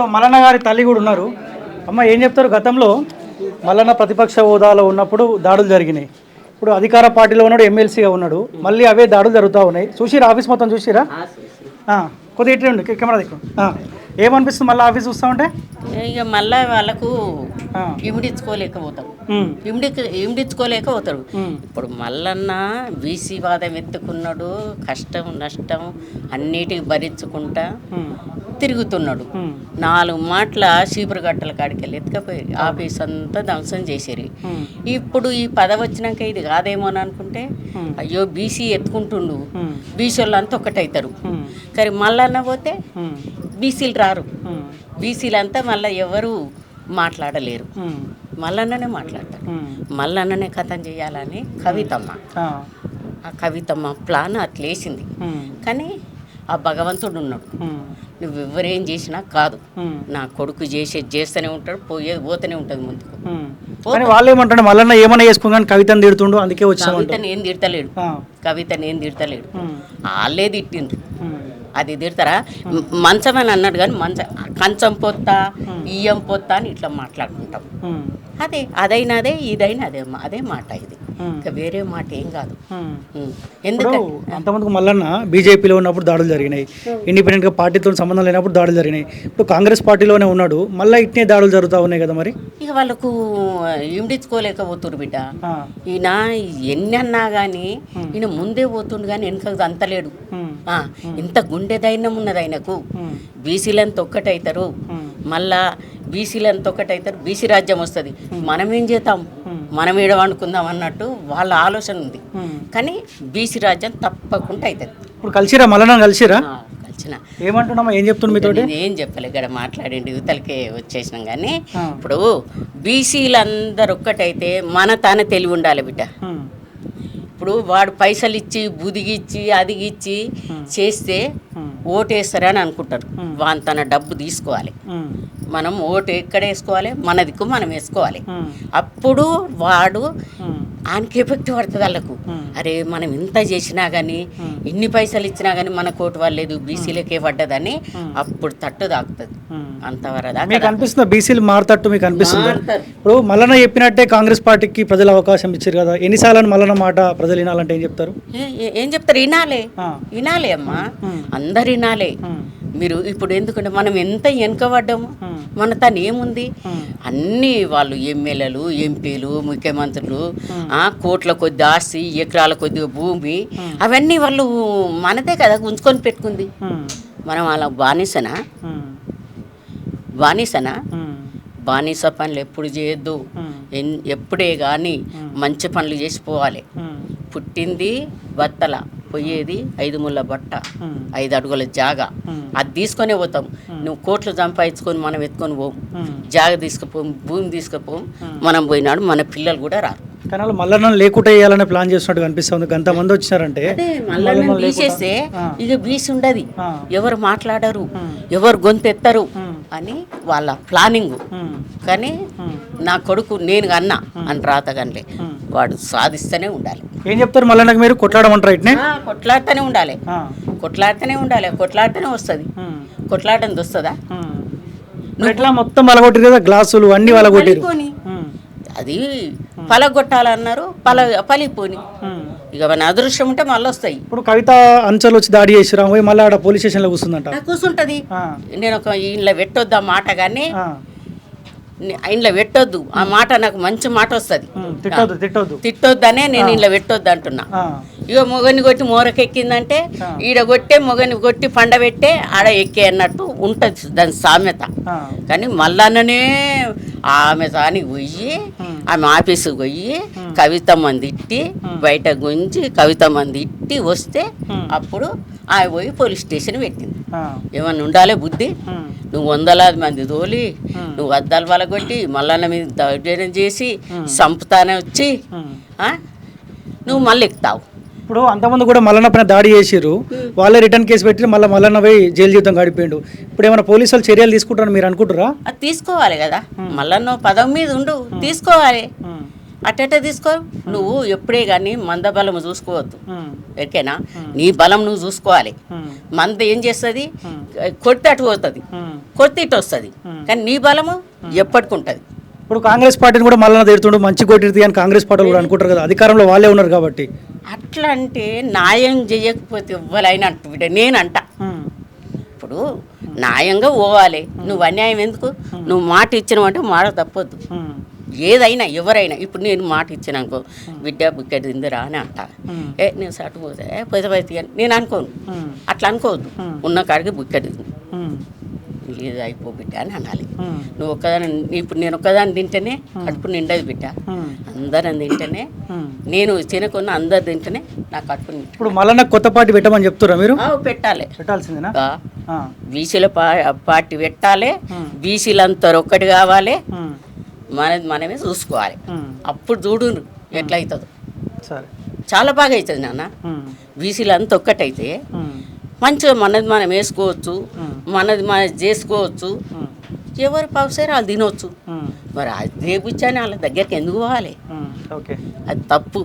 So Mallanna గారి తల్లి కూడా ఉన్నారు. అమ్మ ఏం చెప్తారు? గతంలో మల్లన్న ప్రతిపక్ష హోదాలో ఉన్నప్పుడు దాడులు జరిగినాయి. ఇప్పుడు అధికార పార్టీలో ఉన్నాడు ఎమ్మెల్సీగా ఉన్నాడు. మళ్ళీ అవే దాడులు జరుగుతూ ఉన్నాయి. చూసిరా ఆఫీస్ మొత్తం చూసిరా? కొద్దిగా ఇట్లా ఉండి కెమెరా దిక్కు. ఆ, ఏమనిపిస్తుంది మళ్ళీ ఆఫీస్ చూస్తా ఉంటే? ఇక మళ్ళా వాళ్ళకు ఉమ్, ఇమిడి ఇమిడించుకోలేకపోతారు ఉమ్, ఇప్పుడు మల్లన్న బీసీ వాదం ఎత్తుకున్నాడు కష్టం నష్టం అన్నిటికి భరించుకుంటా. తిరుగుతున్నాడు. నాలుగు మాటల చీపురు గట్టల కాడికి వెళ్ళి ఎత్తుకపోయి ఆఫీస్ అంతా ధ్వంసం చేసేరి. ఇప్పుడు ఈ పదవి వచ్చినాక ఇది కాదేమో అని అనుకుంటే అయ్యో బీసీ ఎత్తుకుంటుండు. బీసీ వాళ్ళంతా ఒక్కటవుతారు ఉమ్, కానీ మల్లన్న పోతే బీసీలు రారు. ఉమ్, బీసీలంతా మళ్ళీ ఎవరు మాట్లాడలేరు. ఉమ్, మల్లన్ననే మాట్లాడతారు. ఉమ్, మల్లన్ననే కథం చేయాలని కవితమ్మ. ఆ, కవితమ్మ ప్లాన్ అట్లేసింది. కానీ ఆ భగవంతుడు ఉన్నాడు. నువ్వు ఎవరేం చేసినా కాదు. నా కొడుకు చేసేది చేస్తూనే ఉంటాడు పోయేది పోతూనే ఉంటుంది ముందుకు. కానీ వాళ్ళు ఏమంటారు మల్లన్న ఏమన్నా చేసుకుని కానీ కవితను తిడుతుండు అందుకే వచ్చామంటారు. కవితని ఏం తిడతలేడు. ఆ, కవితని ఏం తిడతలేడు. వాళ్ళే ఉమ్, అది తిడతారా? మ- మంచం అని అన్నాడు కానీ మంచం కంచం పొత్తా ఇయ్యం పొత్తా అని ఇట్లా మాట్లాడుకుంటాం. అదే అదైనా అదే ఇదైనా అదే అదే మాట ఇది. ఇంకా వేరే మాట ఏం కాదు. ఎందుకంటే అంతమందికి మల్లన్న బీజేపీలో ఉన్నప్పుడు దాడులు జరిగినాయి. ఇండిపెండెంట్గా పార్టీతో సంబంధం లేనప్పుడు దాడులు జరిగినాయి. ఇప్పుడు కాంగ్రెస్ పార్టీలోనే ఉన్నాడు. మళ్ళీ ఇట్నే దాడులు జరుగుతూ ఉన్నాయి కదా మరి? ఇక వాళ్ళకు ఇమిడించుకోలేకపోతురు బిడ్డ. ఈయన ఎన్ని అన్నా కానీ ఈయన ముందే పోతుండు కానీ వెనుకకు అంతలేడు ఇంత గుండె ధైర్యం ఉన్నది ఆయనకు బీసీలంతా ఒక్కటవుతారు ఉమ్, మళ్ళా బీసీలంతా ఒక్కటవుతారు బీసీ రాజ్యం వస్తుంది. మనం ఏం చేద్దాం? మనం ఏడ వండుకుందాం అన్నట్టు వాళ్ళ ఆలోచన ఉంది. కానీ బీసీ రాజ్యం తప్పకుండా అవుతుంది ఇప్పుడు కలిసిరా? మల్లన్న కలిసిరా? ఏమంటున్నామా ఏం చెప్తున్నా నేను ఏం చెప్పలే ఇక్కడ మాట్లాడండి యువతలకే వచ్చేసినాం కానీ. ఇప్పుడు బీసీలందరూ ఒక్కటైతే మన తానే తెలివి ఉండాలి బిడ్డ. ఇప్పుడు వాడు పైసలు ఇచ్చి బుదిగిచ్చి అదిగిచ్చి చేస్తే ఓటేస్తారని అనుకుంటారు. వాని తన డబ్బు తీసుకోవాలి. మనం ఓటు ఎక్కడ వేసుకోవాలి? మన దిక్కు మనం వేసుకోవాలి. అప్పుడు వాడు ఆయనకి ఎఫెక్ట్ పడుతుంది వాళ్ళకు. అరే మనం ఇంత చేసినా కానీ ఇన్ని పైసలు ఇచ్చినా కానీ మన కోటు వాళ్ళలేదు బీసీలకే పడ్డదని అప్పుడు తట్టు తాకుతుంది ఉమ్. అంతవరదా మీకు అనిపిస్తుందా? బీసీలు మారుతట్టు మీకు అనిపిస్తుందా. ఇప్పుడు మల్లన్న చెప్పినట్టే కాంగ్రెస్ పార్టీకి ప్రజలు అవకాశం ఇచ్చారు కదా. ఎన్నిసార్లు మల్లన్న మాట ప్రజలు వినాలంటే ఏం చెప్తారు? ఏ- చెప్తారు? వినాలే. వినాలే అమ్మా. అందరు వినాలే. మీరు ఇప్పుడు ఎందుకంటే మనం ఎంత వెనుకబడ్డాము ఉమ్, మన తను ఏముంది? ఉమ్, అన్నీ వాళ్ళు ఎమ్మెల్యేలు ఎంపీలు ముఖ్యమంత్రులు ఆ, కోట్ల కొద్ది ఆస్తి ఎకరాల కొద్ది భూమి అవన్నీ వాళ్ళు మనదే కదా ఉంచుకొని పెట్టుకుంది. మనం అలా బానిసనా? బానిసనా? బానిస పనులు ఎప్పుడు చేయొద్దు. ఎప్పుడే కానీ మంచి పనులు చేసిపోవాలి పుట్టింది బత్తల పోయేది ఐదు ముళ్ళ బట్ట ఐదు అడుగుల జాగా. అది తీసుకొనే పోతాం. నువ్వు కోట్లు సంపాదించుకొని మనం ఎత్తుకొని పోం. జాగ తీసుకుపోం భూమి తీసుకుపోం. మనం పోయినాడు మన పిల్లలు కూడా రారు. కానీ మల్లన్న లేకుండా వేయాలని ప్లాన్ చేస్తున్నట్టు కనిపిస్తుంది అంతమంది వచ్చినారంటే. అదే మళ్ళీ తీసేస్తే. ఇక బీసి ఉండదు. ఎవరు మాట్లాడరు. ఎవరు గొంతెత్తరు అని వాళ్ళ ప్లానింగ్. కానీ నా కొడుకు నేను అన్నా అని రాత కనలే ఉమ్. వాడు సాధిస్తూనే ఉండాలి. ఏం చెప్తారు మల్లన్నకు మీరు? కొట్లాడమంటారు ఇట్నే కొట్లాడుతూనే ఉండాలి. కొట్లాడుతూనే ఉండాలి. కొట్లాడుతూనే వస్తుంది. ఉమ్, కొట్లాడని వస్తుందా ఎట్లా మొత్తం వలగొట్టిరు కదా? గ్లాసులు అన్ని ఉమ్, అది పలగొట్టాలన్నారు పల పలిపోని. ఇక మన అదృష్టం ఉంటే మళ్ళీ వస్తాయి. ఇప్పుడు కవిత అంచెలు వచ్చి దాడి చేసిరా? మళ్ళీ ఆడ పోలీస్ స్టేషన్లో కూర్చుందంట. నాకు కూర్చుంటది. నేను ఒక ఇంట్లో పెట్టొద్దు మాట కానీ ఇంట్లో పెట్టొద్దు. ఆ మాట నాకు మంచి మాట వస్తుంది. తిట్టొద్దనే నేను ఇంట్లో పెట్టొద్దు అంటున్నా. ఇక మొగని కొట్టి మోరకెక్కిందంటే. ఈడ కొట్టే మొగని కొట్టి పండబెట్టే ఆడ ఎక్కే అన్నట్టు ఉంటుంది దాని సామెత. కానీ మళ్ళానే ఆమె దానికి పోయి. ఆమె ఆఫీసుకు పోయి కవితమ్మని తిట్టి బయట గుంజి కవితమ్మని తిట్టి వస్తే ఉమ్. అప్పుడు ఆమె పోయి పోలీస్ స్టేషన్ పెట్టింది. ఏమన్నా ఉండాలి బుద్ధి? నువ్వు వందలాది మంది తోలి. నువ్వు అద్దాలు వలగొట్టి మల్లన్న మీద దౌర్జన్యం చేసి సంపుతానే వచ్చి? నువ్వు మళ్ళీ ఎక్కుతావు. ఇప్పుడు అంతమంది కూడా మల్లన్న పైన దాడి చేసిర్రు. వాళ్ళే రిటర్న్ కేసు పెట్టి మళ్ళీ మల్లన్న పోయి జైలు జీవితం గడిపోయిండు ఇప్పుడు ఏమైనా పోలీసు వాళ్ళు చర్యలు తీసుకుంటారని మీరు అనుకుంటారా అది తీసుకోవాలి కదా. మళ్ళా నువ్వు పదవి మీద ఉండు. తీసుకోవాలి. అట్టట తీసుకో. నువ్వు ఎప్పుడే కానీ మంద బలం చూసుకోవద్దు. ఓకేనా? నీ బలం నువ్వు చూసుకోవాలి. మంద ఏం చేస్తుంది? కొడితే అటు పోతుంది. కొడితే ఇటు వస్తుంది. కానీ నీ బలము ఎప్పటికి ఉంటుంది ఇప్పుడు కాంగ్రెస్ పార్టీని కూడా మళ్ళీ తిడుతుండు మంచి కొట్టింది అని కాంగ్రెస్ పార్టీ కూడా అనుకుంటారు కదా అధికారంలో వాళ్ళే ఉన్నారు కాబట్టి. అట్లా అంటే న్యాయం చేయకపోతే ఎవ్వరైనా అంటు బిడ్డ నేనంట. ఇప్పుడు న్యాయంగా పోవాలి. నువ్వు అన్యాయం ఎందుకు? నువ్వు మాట ఇచ్చినావంటే మాట తప్పొద్దు. ఏదైనా ఎవరైనా ఇప్పుడు నేను మాట ఇచ్చినానుకో బిడ్డ బుక్కెట్ తిందిరా అని అంట. ఏ నేను సటు పోతే పోతే పోతే అని నేను అనుకోను. అట్లా అనుకోవద్దు. ఉన్న కాడికి బుక్కెట్ తింది. లేదు అయిపో బిడ్డ అని అనాలి. నువ్వు ఒక్కదాని ఇప్పుడు నేను ఒక్కదాన్ని తింటేనే కడుపు నిండదు బిడ్డ. అందరం తింటేనే. నేను తినకున్న అందరు తింటేనే నా కడుపు ఇప్పుడు మళ్ళీ కొత్త పార్టీ పెట్టమని చెప్తురా మీరు? పెట్టాలి. పెట్టాల్సిందేనా? బీసీల పార్టీ పెట్టాలి. బీసీలంతా ఒక్కటి కావాలి. మనది మనమే చూసుకోవాలి. అప్పుడు చూడు ఎట్లయితుందో. సరే. చాలా బాగా అవుతుంది నాన్న. బీసీలు అంతా ఒక్కటైతే మంచిగా మనది మనం వేసుకోవచ్చు మనది మనం చేసుకోవచ్చు. ఎవరు పవసారు వాళ్ళు తినవచ్చు మరి అదే కూర్చొని వాళ్ళ దగ్గరికి ఎందుకు పోవాలి? అది తప్పు.